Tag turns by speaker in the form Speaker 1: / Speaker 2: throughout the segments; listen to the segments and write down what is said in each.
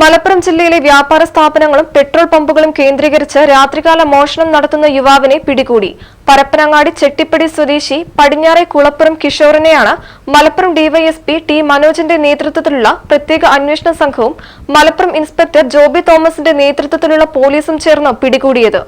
Speaker 1: മലപ്പുറം ജില്ലയിലെ വ്യാപാര സ്ഥാപനങ്ങളും പെട്രോൾ പമ്പുകളും കേന്ദ്രീകരിച്ച് രാത്രികാല മോഷണം നടത്തുന്ന യുവാവിനെ പിടികൂടി. പരപ്പനങ്ങാടി ചെട്ടിപ്പടി സ്വദേശി പടിഞ്ഞാറെ Kulappuram കിഷോറിനെയാണ് Malappuram D Y S P T മനോജിന്റെ നേതൃത്വത്തിലുള്ള പ്രത്യേക അന്വേഷണ സംഘവും മലപ്പുറം ഇൻസ്പെക്ടർ ജോബി തോമസിന്റെ നേതൃത്വത്തിലുള്ള പോലീസും ചേർന്ന് പിടികൂടിയത്.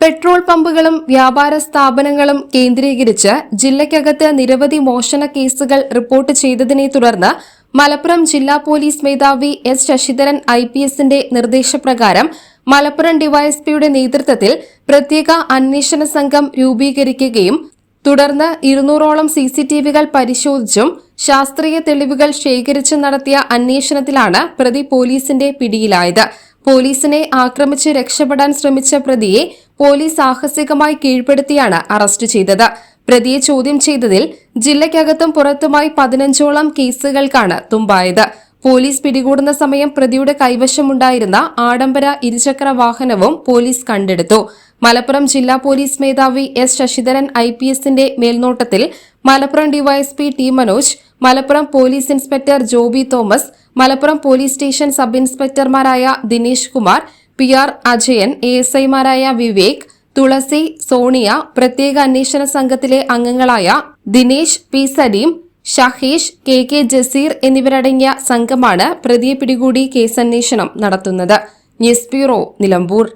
Speaker 2: പെട്രോൾ പമ്പുകളും വ്യാപാര സ്ഥാപനങ്ങളും കേന്ദ്രീകരിച്ച് ജില്ലയ്ക്കകത്ത് നിരവധി മോഷണ കേസുകൾ റിപ്പോർട്ട് ചെയ്തതിനെ തുടർന്ന് മലപ്പുറം ജില്ലാ പോലീസ് മേധാവി എസ് ശശിധരൻ ഐ പി എസിന്റെ നിർദ്ദേശപ്രകാരം മലപ്പുറം ഡിവൈഎസ്പിയുടെ നേതൃത്വത്തിൽ പ്രത്യേക അന്വേഷണ സംഘം രൂപീകരിക്കുകയും തുടർന്ന് ഇരുന്നൂറോളം സി സി ടി വികൾ പരിശോധിച്ചും ശാസ്ത്രീയ തെളിവുകൾ ശേഖരിച്ചും നടത്തിയ അന്വേഷണത്തിലാണ് പ്രതി പോലീസിന്റെ പിടിയിലായത്. പോലീസിനെ ആക്രമിച്ച് രക്ഷപ്പെടാൻ ശ്രമിച്ച പ്രതിയെ പോലീസ് സാഹസികമായി കീഴ്പ്പെടുത്തിയാണ് അറസ്റ്റ് ചെയ്തത്. പ്രതിയെ ചോദ്യം ചെയ്തതിൽ ജില്ലയ്ക്കകത്തും പുറത്തുമായി പതിനഞ്ചോളം കേസുകൾക്കാണ് തുമ്പായത്. പോലീസ് പിടികൂടുന്ന സമയം പ്രതിയുടെ കൈവശമുണ്ടായിരുന്ന ആഡംബര ഇരുചക്ര വാഹനവും പോലീസ് കണ്ടെടുത്തു. മലപ്പുറം ജില്ലാ പോലീസ് മേധാവി എസ് ശശിധരൻ ഐ പി എസിന്റെ മേൽനോട്ടത്തിൽ Malappuram DYSP T Manoj Malappuram police inspector Joby Thomas Malappuram police station sub ഇൻസ്പെക്ടർമാരായ Dinesh Kumar P R Ajayan A S ഐമാരായ വിവേക് തുളസി സോണിയ പ്രത്യേക അന്വേഷണ സംഘത്തിലെ അംഗങ്ങളായ Dinesh P. Saleem Shaheesh K. K. Jaseer എന്നിവരടങ്ങിയ സംഘമാണ് പ്രതിയെ പിടികൂടി കേസന്വേഷണം നടത്തുന്നത്. News bureau Nilambur.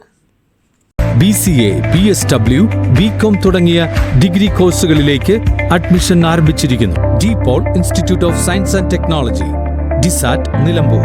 Speaker 3: B C A S W B com തുടങ്ങിയ ഡിഗ്രി കോഴ്സുകളിലേക്ക് അഡ്മിഷൻ ആരംഭിച്ചിരിക്കുന്നു. D Paul institute of science and technology DSAT Nilambur.